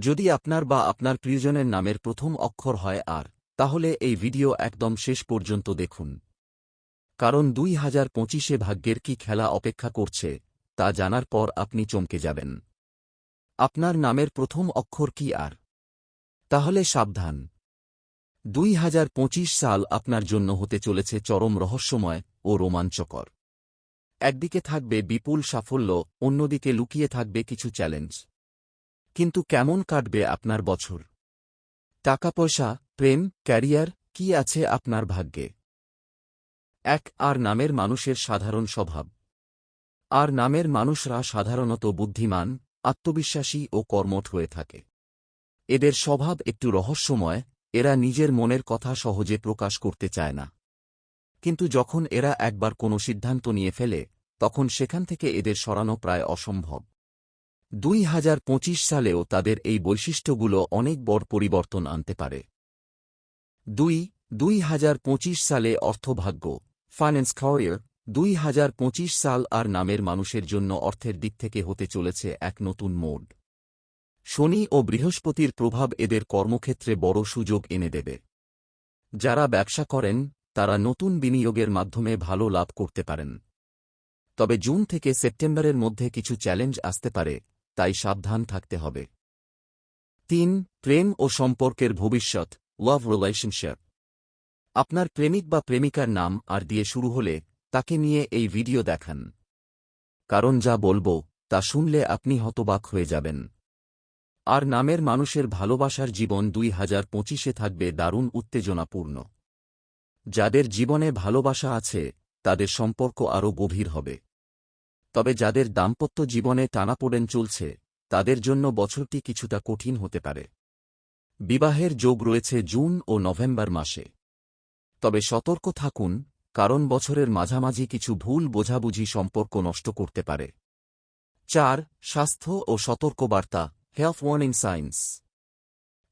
যদি আপনার বা আপনার প্রিয়জনের নামের প্রথম অক্ষর হয় আর, তাহলে এই ভিডিও একদম শেষ পর্যন্ত দেখুন। কারণ দুই হাজার পঁচিশে ভাগ্যের কি খেলা অপেক্ষা করছে, তা জানার পর আপনি চমকে যাবেন। আপনার নামের প্রথম অক্ষর কি আর? তাহলে সাবধান। দুই হাজার পঁচিশ সাল আপনার জন্য হতে চলেছে চরম রহস্যময় ও রোমাঞ্চকর। একদিকে থাকবে বিপুল সাফল্য, অন্যদিকে লুকিয়ে থাকবে কিছু চ্যালেঞ্জ। কিন্তু কেমন কাটবে আপনার বছর? টাকা পয়সা প্রেম, ক্যারিয়ার, কি আছে আপনার ভাগ্যে? এক, আর নামের মানুষের সাধারণ স্বভাব। আর নামের মানুষরা সাধারণত বুদ্ধিমান, আত্মবিশ্বাসী ও কর্মঠ হয়ে থাকে। এদের স্বভাব একটু রহস্যময়, এরা নিজের মনের কথা সহজে প্রকাশ করতে চায় না। কিন্তু যখন এরা একবার কোনো সিদ্ধান্ত নিয়ে ফেলে, তখন সেখান থেকে এদের সরানো প্রায় অসম্ভব। দুই হাজার পঁচিশ সালেও তাদের এই বৈশিষ্ট্যগুলো অনেক বড় পরিবর্তন আনতে পারে। দুই দুই হাজার পঁচিশ সালে অর্থভাগ্য ফাইন্যান্স ক্যারিয়ার দুই সাল আর নামের মানুষের জন্য অর্থের দিক থেকে হতে চলেছে এক নতুন মোড। শনি ও বৃহস্পতির প্রভাব এদের কর্মক্ষেত্রে বড় সুযোগ এনে দেবে। যারা ব্যবসা করেন, তারা নতুন বিনিয়োগের মাধ্যমে ভালো লাভ করতে পারেন। তবে জুন থেকে সেপ্টেম্বরের মধ্যে কিছু চ্যালেঞ্জ আসতে পারে তাই সাবধান থাকতে হবে। তিন, প্রেম ও সম্পর্কের ভবিষ্যৎ লাভ রিলেশনশিপ আপনার প্রেমিক বা প্রেমিকার নাম আর দিয়ে শুরু হলে তাকে নিয়ে এই ভিডিও দেখান। কারণ যা বলব, তা শুনলে আপনি হতবাক হয়ে যাবেন। আর নামের মানুষের ভালোবাসার জীবন দুই হাজার পঁচিশে থাকবে দারুণ উত্তেজনাপূর্ণ। যাদের জীবনে ভালোবাসা আছে, তাদের সম্পর্ক আরও গভীর হবে। তবে যাদের দাম্পত্য জীবনে টানাপোড়েন চলছে, তাদের জন্য বছরটি কিছুটা কঠিন হতে পারে। বিবাহের যোগ রয়েছে জুন ও নভেম্বর মাসে। তবে সতর্ক থাকুন, কারণ বছরের মাঝামাঝি কিছু ভুল বোঝাবুঝি সম্পর্ক নষ্ট করতে পারে। চার, স্বাস্থ্য ও সতর্ক সতর্কবার্তা হেলথ ওয়ার্নিং সাইন্স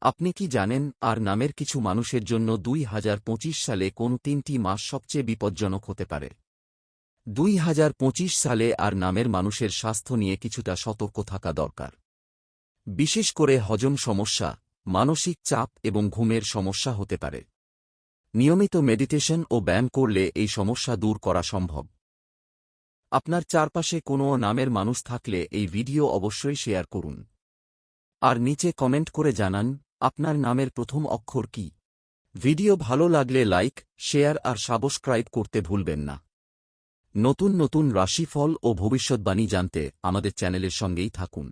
আপনি কি জানেন, আর নামের কিছু মানুষের জন্য দুই হাজার পঁচিশ সালে কোন তিনটি মাস সবচেয়ে বিপজ্জনক হতে পারে? দুই হাজার পঁচিশ সালে আর নামের মানুষের স্বাস্থ্য নিয়ে কিছুটা সতর্ক থাকা দরকার। বিশেষ করে হজম সমস্যা, মানসিক চাপ এবং ঘুমের সমস্যা হতে পারে। নিয়মিত মেডিটেশন ও ব্যায়াম করলে এই সমস্যা দূর করা সম্ভব। আপনার চারপাশে কোনো নামের মানুষ থাকলে এই ভিডিও অবশ্যই শেয়ার করুন। আর নিচে কমেন্ট করে জানান, আপনার নামের প্রথম অক্ষর কি? ভিডিও ভালো লাগলে লাইক, শেয়ার আর সাবস্ক্রাইব করতে ভুলবেন না। নতুন নতুন রাশিফল ও ভবিষ্যৎবাণী জানতে আমাদের চ্যানেলের সঙ্গেই থাকুন।